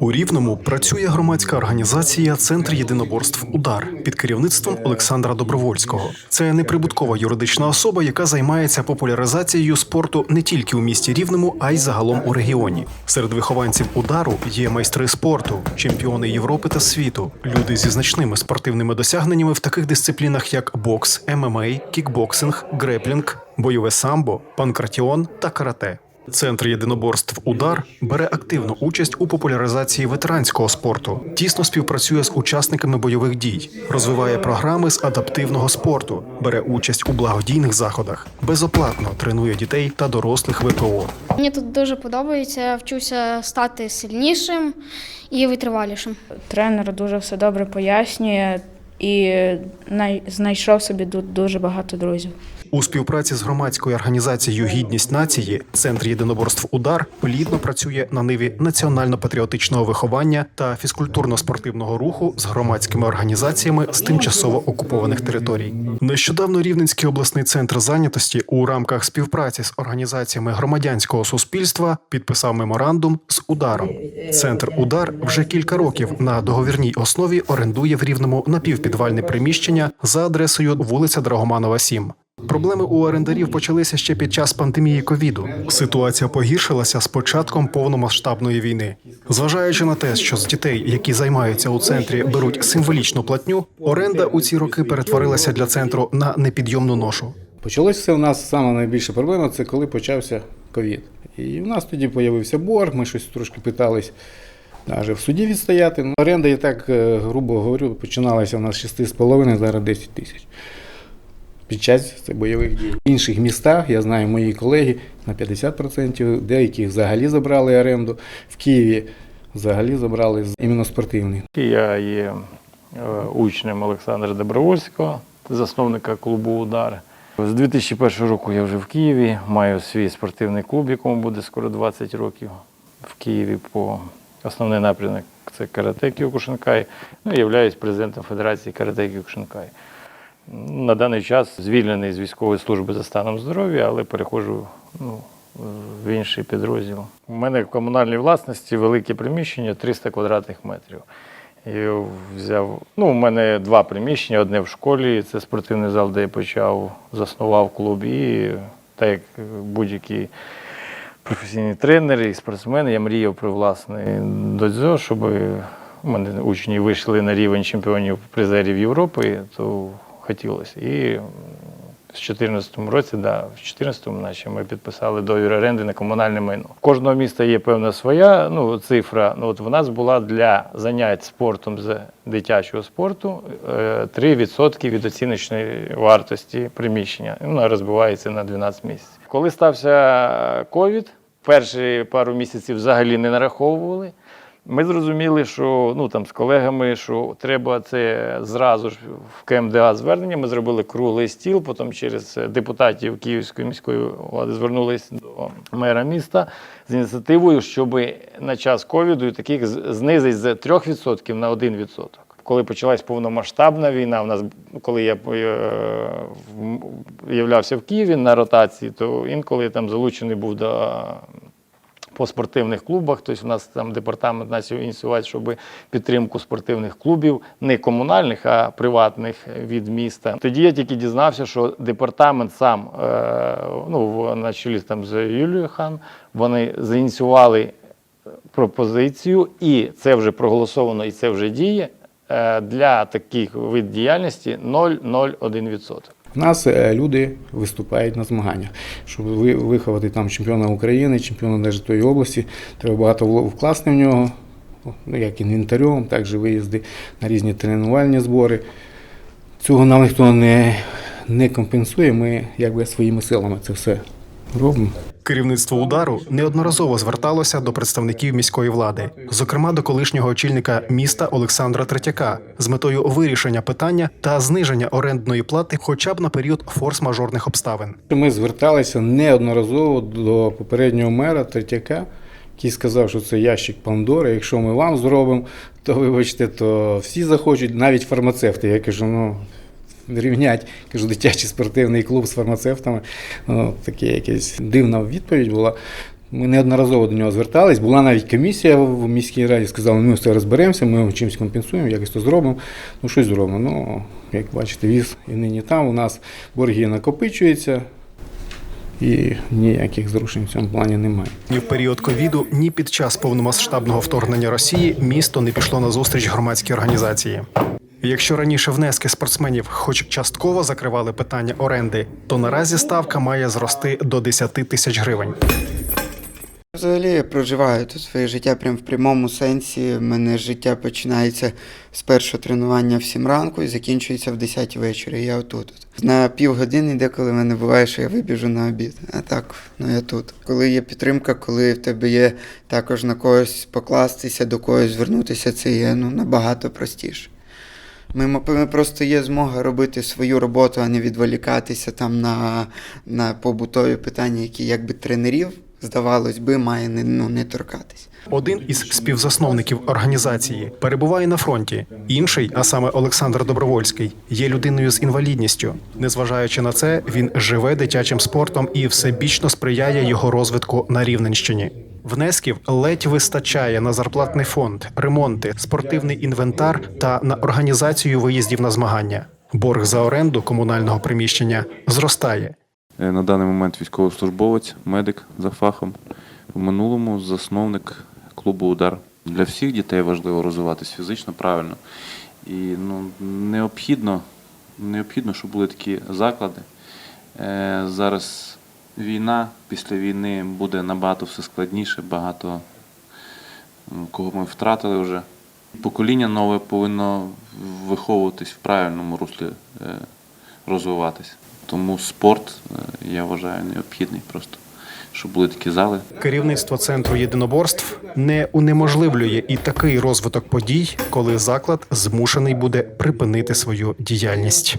У Рівному працює громадська організація Центр єдиноборств Удар під керівництвом Олександра Добровольського. Це неприбуткова юридична особа, яка займається популяризацією спорту не тільки у місті Рівному, а й загалом у регіоні. Серед вихованців удару є майстри спорту, чемпіони Європи та світу, люди зі значними спортивними досягненнями в таких дисциплінах, як бокс, ММА, кікбоксинг, греплінг, бойове самбо, панкратіон та карате. Центр єдиноборств Удар бере активну участь у популяризації ветеранського спорту, тісно співпрацює з учасниками бойових дій, розвиває програми з адаптивного спорту, бере участь у благодійних заходах, безоплатно тренує дітей та дорослих ВПО. Мені тут дуже подобається. Вчуся стати сильнішим і витривалішим. Тренер дуже все добре пояснює і най- знайшов собі тут дуже багато друзів. У співпраці з громадською організацією Гідність нації Центр єдиноборств Удар плідно працює на ниві національно-патріотичного виховання та фізкультурно-спортивного руху з громадськими організаціями з тимчасово окупованих територій. Нещодавно Рівненський обласний центр зайнятості у рамках співпраці з організаціями громадянського суспільства підписав меморандум з ударом. Центр Удар вже кілька років на договірній основі орендує в рівному напівпідвальне приміщення за адресою вулиця Драгоманова, 7. Проблеми у орендарів почалися ще під час пандемії ковіду. Ситуація погіршилася з початком повномасштабної війни. Зважаючи на те, що з дітей, які займаються у центрі, беруть символічну платню, оренда у ці роки перетворилася для центру на непідйомну ношу. Почалося все у нас саме найбільша проблема це коли почався ковід. І в нас тоді з'явився борг, ми щось трошки питались навіть в суді відстояти. Оренда, я так е, грубо говорю, починалася у нас з 6,5, зараз 10 тисяч. Під час бойових дій. В інших містах, я знаю, мої колеги на 50%, деякі взагалі забрали оренду. В Києві взагалі забрали іменно спортивний. Я є е, учнем Олександра Добровольського, засновника клубу Удар. З 2001 року я вже в Києві, маю свій спортивний клуб, якому буде скоро 20 років в Києві по основний напрямок це карате Кіокушинкай. Ну, являюсь президентом Федерації карате Кіокушинкай. На даний час звільнений з військової служби за станом здоров'я, але переходжу ну, в інший підрозділ. У мене в комунальній власності велике приміщення 300 квадратних метрів. Я взяв, ну, у мене два приміщення, одне в школі, це спортивний зал, де я почав, заснував клуб. І так як будь-які професійні тренери і спортсмени, я мріяв про власний додзо, щоб у мене учні вийшли на рівень чемпіонів призерів Європи, то хотілося. І в 2014 році, да, в 2014 наче ми підписали договір оренди на комунальне майно. Кожного міста є певна своя ну, цифра. Ну, от в нас була для занять спортом з дитячого спорту е, 3% від оціночної вартості приміщення. Ну, Вона розбивається на 12 місяців. Коли стався ковід, перші пару місяців взагалі не нараховували. Ми зрозуміли, що ну там з колегами, що треба це зразу ж в КМДА звернення. Ми зробили круглий стіл. Потім через депутатів Київської міської влади звернулись до мера міста з ініціативою, щоб на час ковіду таких з- знизити з 3% на 1%. Коли почалась повномасштабна війна, у нас коли я е, в- являвся в Києві на ротації, то інколи я там залучений був до по спортивних клубах. Тобто у нас там департамент почав ініціювати, щоб підтримку спортивних клубів, не комунальних, а приватних від міста. Тоді я тільки дізнався, що департамент сам, е, ну, на чолі там з Юлією Хан, вони зініціювали пропозицію, і це вже проголосовано, і це вже діє. е, Для таких вид діяльності 0,01%. У нас е, люди виступають на змаганнях. Щоб виховати там чемпіона України, чемпіона навіть тої області, треба багато вкласти в нього, ну, як інвентарем, також виїзди на різні тренувальні збори. Цього нам ніхто не, не компенсує. Ми якби своїми силами це все робимо. Керівництво удару неодноразово зверталося до представників міської влади, зокрема до колишнього очільника міста Олександра Третяка, з метою вирішення питання та зниження орендної плати, хоча б на період форс-мажорних обставин. Ми зверталися неодноразово до попереднього мера Третяка, який сказав, що це ящик Пандори. Якщо ми вам зробимо, то вибачте, то всі захочуть, навіть фармацевти. Я кажу, ну. Рівнять, кажу, дитячий спортивний клуб з фармацевтами. Ну, таке якась дивна відповідь була. Ми неодноразово до нього звертались. Була навіть комісія в міській раді, сказали, ми все розберемося, ми вам чимось компенсуємо, якось то зробимо. Ну, щось зробимо. Ну, як бачите, віз і нині там. У нас борги накопичуються і ніяких зрушень в цьому плані немає. Ні в період ковіду, ні під час повномасштабного вторгнення Росії місто не пішло на зустріч громадській організації. Якщо раніше внески спортсменів хоч частково закривали питання оренди, то наразі ставка має зрости до 10 тисяч гривень. Взагалі я проживаю тут своє життя прям в прямому сенсі. У мене життя починається з першого тренування в 7 ранку і закінчується в 10 вечора. Я отут. На півгодини деколи мене буває, що я вибіжу на обід. А так, ну я тут. Коли є підтримка, коли в тебе є також на когось покластися, до когось звернутися, це є ну, набагато простіше. Ми, ми просто є змога робити свою роботу, а не відволікатися там на, на побутові питання, які якби тренерів, здавалось би, має не, ну, не торкатись. Один із співзасновників організації перебуває на фронті. Інший, а саме Олександр Добровольський, є людиною з інвалідністю. Незважаючи на це, він живе дитячим спортом і всебічно сприяє його розвитку на Рівненщині. Внесків ледь вистачає на зарплатний фонд, ремонти, спортивний інвентар та на організацію виїздів на змагання. Борг за оренду комунального приміщення зростає. Е, На даний момент військовослужбовець, медик за фахом. В минулому засновник клубу Удар. Для всіх дітей важливо розвиватися фізично правильно. І ну, необхідно, необхідно, щоб були такі заклади. Е, зараз війна, після війни буде набагато все складніше, багато кого ми втратили вже. Покоління нове повинно виховуватись в правильному руслі, е, розвиватись. Тому спорт, е, я вважаю, необхідний просто, щоб були такі зали. Керівництво центру єдиноборств не унеможливлює і такий розвиток подій, коли заклад змушений буде припинити свою діяльність.